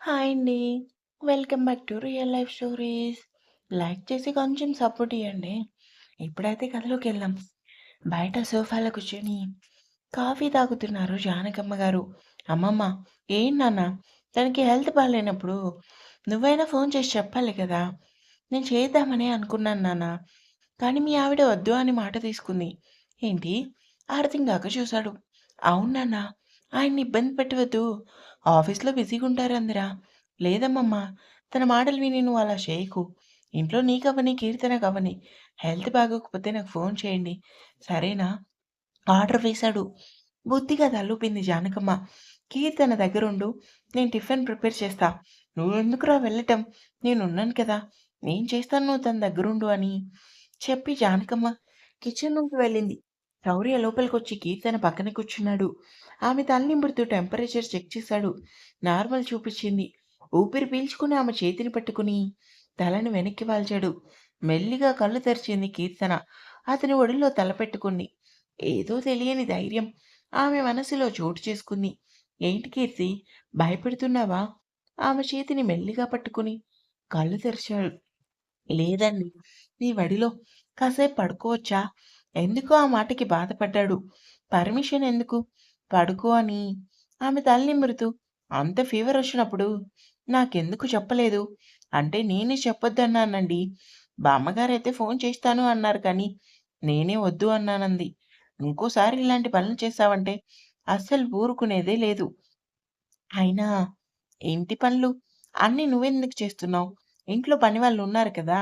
Hi అండి. Welcome back to real life stories. Like చేసి కొంచెం సపోర్ట్ ఇవ్వండి ఇప్పుడైతే వెళ్ళాం బయట సోఫాలో కూర్చొని కాఫీ తాగుతున్నారు జానకమ్మ గారు. అమ్మమ్మ ఏం నాన్న తనకి హెల్త్ బాగాలేనప్పుడు నువ్వైనా ఫోన్ చేసి చెప్పాలి కదా! నేను చేద్దామనే అనుకున్నాను నాన్న. కానీ మీ ఆవిడ వద్దు అని మాట తీసుకుంది. ఏంటి? అర్థం కాక చూశాడు. అవును నాన్నా ఆయన్ని ఇబ్బంది పెట్టవద్దు. ఆఫీస్‌లో బిజీగా బిజీగుంటారందిరా. లేదమ్మమ్మ. తన మాటలు విని నువ్వు అలా చేయకు. ఇంట్లో నీకవ్వని, కీర్తనకవ్వని హెల్త్ బాగోకపోతే నాకు ఫోన్ చేయండి. సరేనా? ఆర్డర్ వేశాడు. బుద్ధిగా తల్లుపింది జానకమ్మ. కీర్తన దగ్గరుండు. నేను టిఫిన్ ప్రిపేర్ చేస్తా. నువ్వెందుకురా వెళ్ళటం? నేనున్నాను కదా! నేను చేస్తాను నువ్వు తన దగ్గరుండు అని చెప్పి జానకమ్మ కిచెన్ నుంచి వెళ్ళింది. శౌర్య లోపలికొచ్చి కీర్తన పక్కన కూర్చున్నాడు. ఆమె తల టెంపరేచర్ చెక్ చేశాడు. నార్మల్ చూపించింది. ఊపిరి పీల్చుకుని ఆమె చేతిని పట్టుకుని తలను వెనక్కి వాల్చాడు. మెల్లిగా కళ్ళు తెరిచింది కీర్తన. అతని ఒడిలో తలపెట్టుకుంది ఏదో తెలియని ధైర్యం ఆమె మనసులో చోటు చేసుకుంది. ఏంటి కీర్తి? భయపెడుతున్నావా? ఆమె చేతిని మెల్లిగా పట్టుకుని కళ్ళు తెరిచాడు. లేదండి. నీ వడిలో కాసేపు పడుకోవచ్చా? ఎందుకో ఆ మాటకి బాధపడ్డాడు. పర్మిషన్ ఎందుకు? పడుకో అని ఆమె తల్లి మృతు అంత ఫీవర్ వచ్చినప్పుడు నాకెందుకు చెప్పలేదు? అంటే నేనే చెప్పొద్దన్నానండి. బామ్మగారైతే ఫోన్ చేస్తాను అన్నారు కానీ నేనే వద్దు అన్నానంది. ఇంకోసారి ఇలాంటి పనులు చేశావంటే అస్సలు ఊరుకునేదే లేదు. అయినా ఇంటి పనులు అన్నీ నువ్వెందుకు చేస్తున్నావు? ఇంట్లో పని వాళ్ళు ఉన్నారు కదా!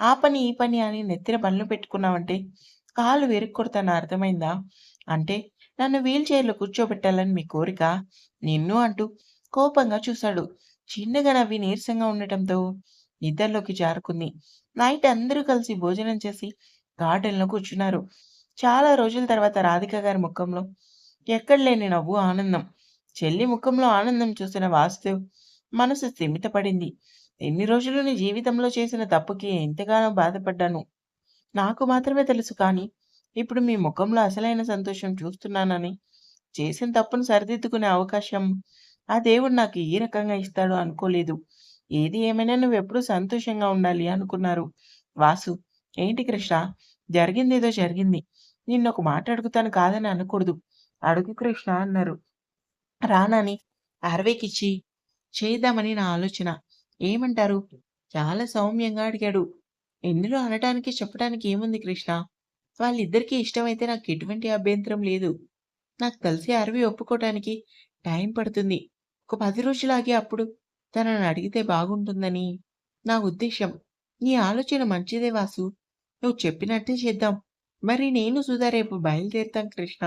ఆ పని, ఈ పని అని నెత్తిన పనులు పెట్టుకున్నావంటే కాలు విరగ్గొడతాను అర్థమైందా? అంటే నన్ను వీల్ చైర్‌లో కూర్చోబెట్టాలని మీ కోరిక? నిన్ను అంటూ కోపంగా చూశాడు. చిన్నగా నవ్వి నీరసంగా ఉండటంతో నిద్రలోకి జారుకుంది. నైట్ అందరూ కలిసి భోజనం చేసి గార్డెన్‌లో కూర్చున్నారు. చాలా రోజుల తర్వాత రాధిక గారి ముఖంలో ఎక్కడలేని నవ్వు, ఆనందం. చెల్లి ముఖంలో ఆనందం చూసిన వాసుదేవ్ మనసు స్థిమితపడింది. ఎన్ని రోజులు నీ జీవితంలో చేసిన తప్పుకి ఎంతగానో బాధపడ్డాను. నాకు మాత్రమే తెలుసు కానీ ఇప్పుడు మీ ముఖంలో అసలైన సంతోషం చూస్తున్నానని, చేసిన తప్పును సరిదిద్దుకునే అవకాశం ఆ దేవుడు నాకు ఈ రకంగా ఇస్తాడు అనుకోలేదు. ఏది ఏమైనా నువ్వెప్పుడూ సంతోషంగా ఉండాలి అనుకున్నారు. వాసు ఏంటి కృష్ణ? జరిగింది ఏదో జరిగింది. నిన్నొక మాట అడుగుతాను కాదని అనకూడదు. అడుగు కృష్ణ అన్నారు. రానాని అరవేకిచ్చి చేద్దామని నా ఆలోచన. ఏమంటారు? చాలా సౌమ్యంగా అడిగాడు. ఎందులో అనటానికి, చెప్పటానికి ఏముంది కృష్ణ? వాళ్ళిద్దరికీ ఇష్టమైతే నాకు ఎటువంటి అభ్యంతరం లేదు. నాకు కలిసి అరవి ఒప్పుకోటానికి టైం పడుతుంది. ఒక పది రోజులాగే అప్పుడు తనని అడిగితే బాగుంటుందని నా ఉద్దేశం నీ ఆలోచన మంచిదే వాసు. నువ్వు చెప్పినట్టే చేద్దాం. మరి నేను, సుధా రేపు బయలుదేరుతాం కృష్ణ.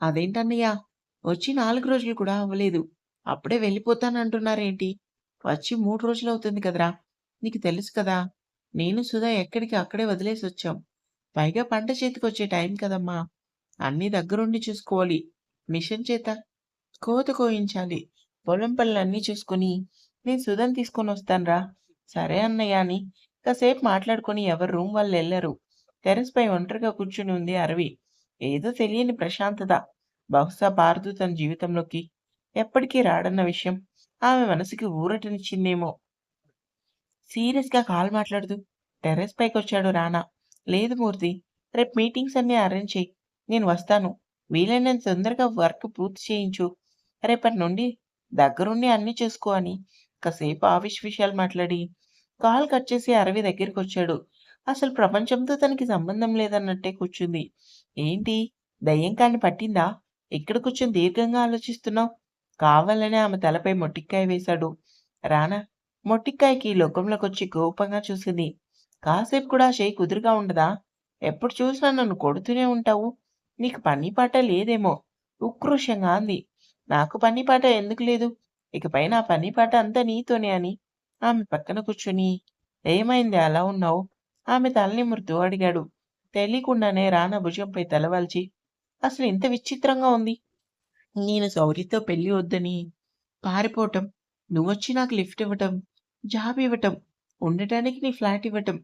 అదేంటన్నయ్య? వచ్చి నాలుగు రోజులు కూడా అవ్వలేదు. అప్పుడే వెళ్ళిపోతానంటున్నారేంటి? వచ్చి మూడు రోజులు అవుతుంది కదరా! నీకు తెలుసు కదా! నేను, సుధా ఎక్కడికి అక్కడే వదిలేసి వచ్చాం పైగా పంట చేతికొచ్చే టైం కదమ్మా! అన్నీ దగ్గరుండి చూసుకోవాలి. మిషన్ చేత కోత కోయించాలి. పొలం పనులన్నీ చూసుకొని నేను సుధం తీసుకొని వస్తానురా సరే అన్నయ్య అని కాసేపు మాట్లాడుకొని ఎవరు రూమ్ వాళ్ళు వాళ్ళెళ్ళారు. టెర్రస్‌పై ఒంటరిగా కూర్చుని ఉంది అరవి. ఏదో తెలియని ప్రశాంతత. బహుశా పార్దు తన జీవితంలోకి ఎప్పటికీ రాడన్న విషయం ఆమె మనసుకి ఊరటనిచ్చిందేమో. సీరియస్‌గా కాల్ మాట్లాడుతూ టెర్రస్ పైకి వచ్చాడు రానా. లేదు మూర్తి. రేపు మీటింగ్స్ అన్నీ అరేంజ్ చేయి నేను వస్తాను. వీలైనంత తొందరగా వర్క్ పూర్తి చేయించు. రేపటి నుండి దగ్గరుండి అన్నీ చేసుకో అని కాసేపు ఆఫీస్ విషయాలు మాట్లాడి కాల్ కట్ చేసి అరవి దగ్గరికి వచ్చాడు అసలు ప్రపంచంతో తనకి సంబంధం లేదన్నట్టే కూర్చుంది. ఏంటి? దయ్యం కాని పట్టిందా? ఇక్కడ కూర్చొని దీర్ఘంగా ఆలోచిస్తున్నావు? కావాలనే ఆమె తలపై మొట్టిక్కాయ వేశాడు. రానా మొట్టికాయకి లోకంలోకొచ్చి కోపంగా చూసింది. కాసేపు కూడా ఆ కుదురుగా ఉండదా? ఎప్పుడు చూసినా నన్ను కొడుతూనే ఉంటావు. నీకు పని పాట లేదేమో ఉక్రోషంగా అంది. నాకు పని పాట ఎందుకు లేదు? ఇకపై నా పని పాట అంతా నీతోనే అని ఆమె పక్కన కూర్చుని ఏమైంది అలా ఉన్నావు? ఆమె తలని నిమురుతూ అడిగాడు. తెలియకుండానే రానా భుజంపై తలవాల్చి అసలు ఇంత విచిత్రంగా ఉంది. నేను శౌర్యతో పెళ్ళి వద్దని పారిపోవటం, నువ్వొచ్చి నాకు లిఫ్ట్ ఇవ్వటం, జాబ్ ఇవ్వటం, ఉండటానికి నీ ఫ్లాట్ ఇవ్వటం,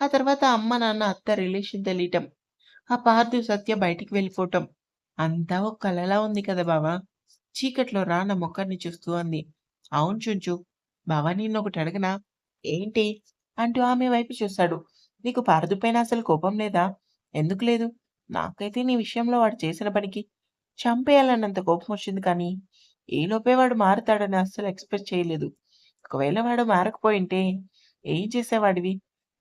ఆ తర్వాత అమ్మ, నాన్న, అత్త రిలేషన్ తెలియటం ఆ పార్థు, సత్య బయటికి వెళ్ళిపోవటం అంతా ఒక కలలా ఉంది కదా బావా! చీకట్లో రానా మొఖాన్ని చూస్తూ అంది. అవును చుంచు. నిన్న ఒకటి అడగనా? ఏంటి? అంటూ ఆమె వైపు చూశాడు. నీకు పారదుపైన అసలు కోపం లేదా? ఎందుకు లేదు? నాకైతే నీ విషయంలో వాడు చేసిన పనికి చంపేయాలన్నంత కోపం వచ్చింది కానీ, ఈలోపే వాడు మారుతాడని అస్సలు ఎక్స్‌పెక్ట్ చేయలేదు. ఒకవేళ వాడు మారకపోయింటే ఏం చేసేవాడివి?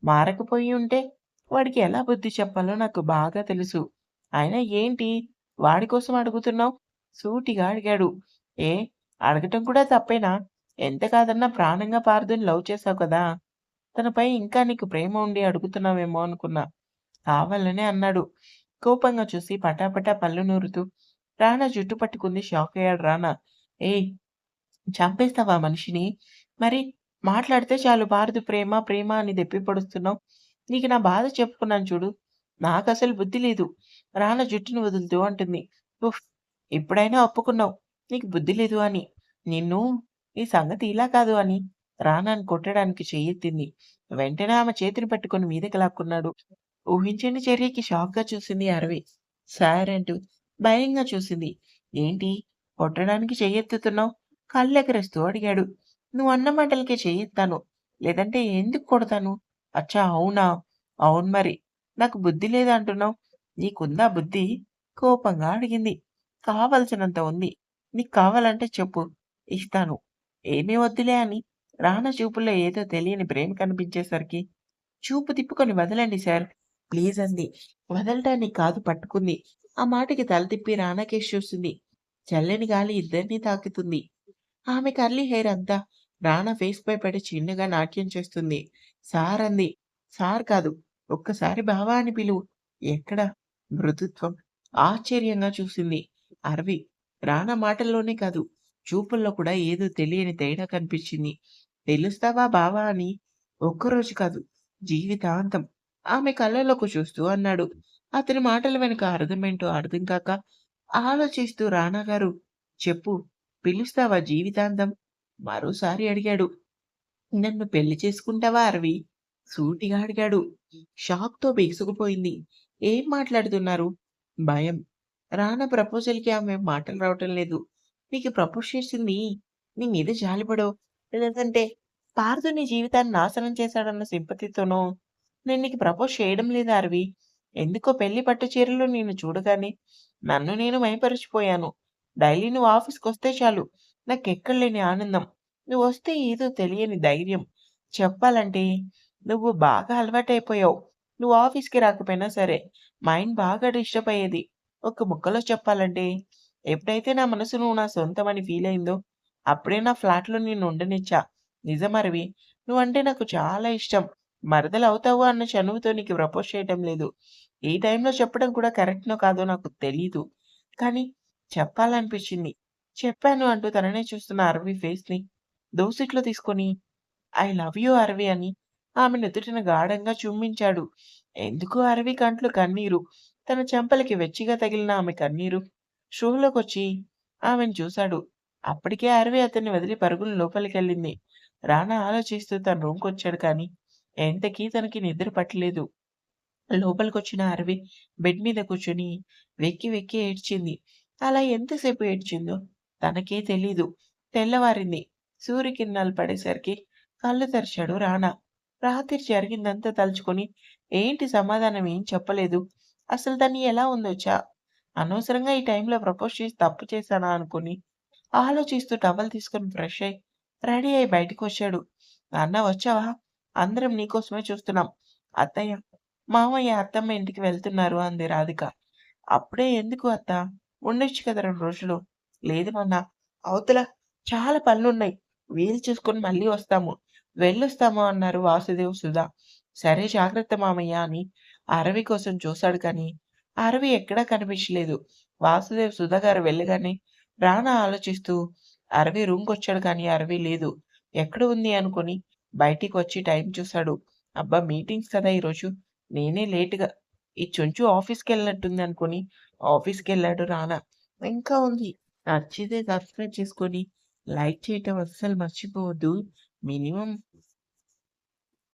మారకపోయి ఉంటే వాడికి ఎలా బుద్ధి చెప్పాలో నాకు బాగా తెలుసు. అయినా ఏంటి వాడి కోసం అడుగుతున్నావు? సూటిగా అడిగాడు. ఏ అడగటం కూడా తప్పేనా? ఎంత కాదన్నా ప్రాణంగా పారుదని లవ్ చేసావు కదా! తనపై ఇంకా నీకు ప్రేమ ఉండి అడుగుతున్నావేమో అనుకున్నా. కావాలనే అన్నాడు. కోపంగా చూసి పటాపటా పళ్ళు నూరుతూ రానా జుట్టు పట్టుకుంది షాకయ్యాడు రానా. ఏ చంపేస్తావా మనిషిని? మరి మాట్లాడితే చాలు పారదు ప్రేమ, ప్రేమ అని దెప్పిపడుస్తున్నావు నీకు నా బాధ చెప్పుకున్నాను చూడు. నాకు అసలు బుద్ధి లేదు. రాన జుట్టుని వదులుతూ అంటుంది. ఉఫ్! ఇప్పుడైనా ఒప్పుకున్నావు. నీకు బుద్ధి లేదు అని. నిన్ను ఈ సంగతి ఇలా కాదు అని రానాని కొట్టడానికి చెయ్యెత్తింది. వెంటనే ఆమె చేతిని పట్టుకొని మీదకి లాక్కున్నాడు. ఊహించని చర్యకి షాక్‌గా చూసింది అరవి. సార్ అంటూ భయంగా చూసింది. ఏంటి? కొట్టడానికి చెయ్యెత్తుతున్నావు? కళ్ళెగరేస్తూ అడిగాడు. నువ్వన్న మాటలకే చేయిస్తాను లేదంటే ఎందుకు కొడతాను? అచ్చా! అవునా? అవును మరి. నాకు బుద్ధి లేదా అంటున్నావు? నీకుందా బుద్ధి? కోపంగా అడిగింది. కావలసినంత ఉంది. నీకు కావాలంటే చెప్పు. ఇస్తాను. ఏమీ వద్దులే అని రానా చూపుల్లో ఏదో తెలియని ప్రేమ కనిపించేసరికి చూపు తిప్పుకొని వదలండి సార్. ప్లీజ్ అంది. వదలటానికి కాదు పట్టుకుంది. ఆ మాటకి తల తిప్పి రానా చూస్తుంది చల్లని గాలి ఇద్దరినీ తాకుతుంది. ఆమె కర్లీ హెయిర్ అంతా రానా ఫేస్పై పడి చిన్నగా నాట్యం చేస్తుంది. సార్ అంది. సార్ కాదు. ఒక్కసారి బావా అని పిలువు. ఎక్కడ? మృదుత్వం. ఆశ్చర్యంగా చూసింది. అరవి. రానా మాటల్లోనే కాదు, చూపుల్లో కూడా ఏదో తెలియని తేడా కనిపించింది. తెలుస్తావా బావా అని? ఒక్కరోజు కాదు, జీవితాంతం. ఆమె కళ్ళలోకి చూస్తూ అన్నాడు. అతని మాటల వెనుక అర్థమేంటో అర్థం కాక ఆలోచిస్తూ రానా గారు చెప్పు. పిలుస్తావా జీవితాంతం? మరోసారి అడిగాడు. నన్ను పెళ్ళి చేసుకుంటావా అరవి? సూటిగా అడిగాడు. షాక్‌తో బిగుసుకుపోయింది. ఏం మాట్లాడుతున్నారు? భయం. రానా ప్రపోజల్‌కి ఆమె మాటలు రావటం లేదు. నీకు ప్రపోజ్ చేసింది నీ మీద జాలిపడో, లేదంటే పార్దు నీ జీవితాన్ని నాశనం చేశాడన్న సింపతితోనో నేను నీకు ప్రపోజ్ చేయడం లేదు అరవి. ఎందుకో పెళ్ళి పట్టు చీరలో నిన్ను చూడగానే నన్ను నేను మైపరిచిపోయాను డైలీ నువ్వు ఆఫీస్కి వస్తే చాలు నాకు ఎక్కడలేని ఆనందం. నువ్వొస్తే ఏదో తెలియని ధైర్యం. చెప్పాలంటే నువ్వు బాగా అలవాటైపోయావు. నువ్వు ఆఫీస్‌కి రాకపోయినా సరే మైండ్ బాగా డిస్టర్బ్ అయ్యేది. ఒక్క ముక్కలో చెప్పాలంటే ఎప్పుడైతే నా మనసు నువ్వు నా సొంతం అని ఫీల్ అయిందో అప్పుడే నా ఫ్లాట్‌లో నేను ఉండనిచ్చా. నిజం అరవి. నువ్వంటే నాకు చాలా ఇష్టం. మరదలు అవుతావు అన్న చనువుతో నీకు ప్రపోజ్ చేయటం లేదు. ఈ టైంలో చెప్పడం కూడా కరెక్ట్నో కాదో నాకు తెలీదు. కానీ చెప్పాలనిపించింది. చెప్పాను అంటూ తననే చూస్తున్న అరవి ఫేస్‌ని దోసిట్లో తీసుకొని ఐ లవ్ యూ అరవి అని ఆమె నుదుటిన గాఢంగా చుంబించాడు. ఎందుకు అరవి కంట్లు కన్నీరు. తన చెంపలకి వెచ్చిగా తగిలిన ఆమె కన్నీరు షూలోకొచ్చి ఆమెను చూశాడు. అప్పటికే అరవి అతన్ని వదిలి పరుగులు లోపలికెళ్ళింది. రానా ఆలోచిస్తూ తన రూమ్‌కొచ్చాడు కానీ ఎంతకీ తనకి నిద్ర పట్టలేదు. లోపలికొచ్చిన అరవి బెడ్ మీద కూర్చొని వెక్కి వెక్కి ఏడ్చింది. అలా ఎంతసేపు ఏడ్చిందో తనకే తెలీదు. తెల్లవారింది. సూర్యకిరణాలు పడేసరికి కళ్ళు తెరిచాడు రానా. రాత్రి జరిగిందంతా తలుచుకొని ఏంటి సమాధానం ఏం చెప్పలేదు. అసలు దాన్ని ఎలా ఉందొచ్చా అనవసరంగా ఈ టైంలో ప్రపోజ్ చేసి తప్పు చేశానా అనుకుని ఆలోచిస్తూ టవల్ తీసుకొని ఫ్రెష్ అయ్యి రెడీ అయ్యి బయటకొచ్చాడు. నాన్న వచ్చావా? అందరం నీకోసమే చూస్తున్నాం. అత్తయ్య, మామయ్య, అత్తమ్మ ఇంటికి వెళ్తున్నారు అంది రాధిక. అప్పుడే ఎందుకు అత్తా? ఉండొచ్చు కదా రెండు రోజులు. లేదు నాన్న. అవతల చాలా పనులున్నాయి. వీలు చూసుకొని మళ్ళీ వస్తాము. వెళ్ళొస్తాము అన్నారు వాసుదేవ్, సుధా. సరే జాగ్రత్త మామయ్య అని అరవి కోసం చూశాడు కానీ అరవి ఎక్కడా కనిపించలేదు. వాసుదేవ్, సుధా గారు వెళ్ళగానే రానా ఆలోచిస్తూ అరవి రూమ్కి వచ్చాడు కానీ అరవి లేదు. ఎక్కడ ఉంది అనుకుని బయటికి వచ్చి టైం చూశాడు. అబ్బా! మీటింగ్స్ కదా ఈరోజు. నేనే లేట్‌గా ఈ చుంచు ఆఫీస్‌కెళ్ళినట్టుంది అనుకుని ఆఫీస్‌కెళ్ళాడు రానా. ఇంకా ఉంది. నచ్చితే సబ్స్క్రైబ్ చేసుకొని, లైక్ చేయటం అస్సలు మర్చిపోవద్దు. మినిమమ్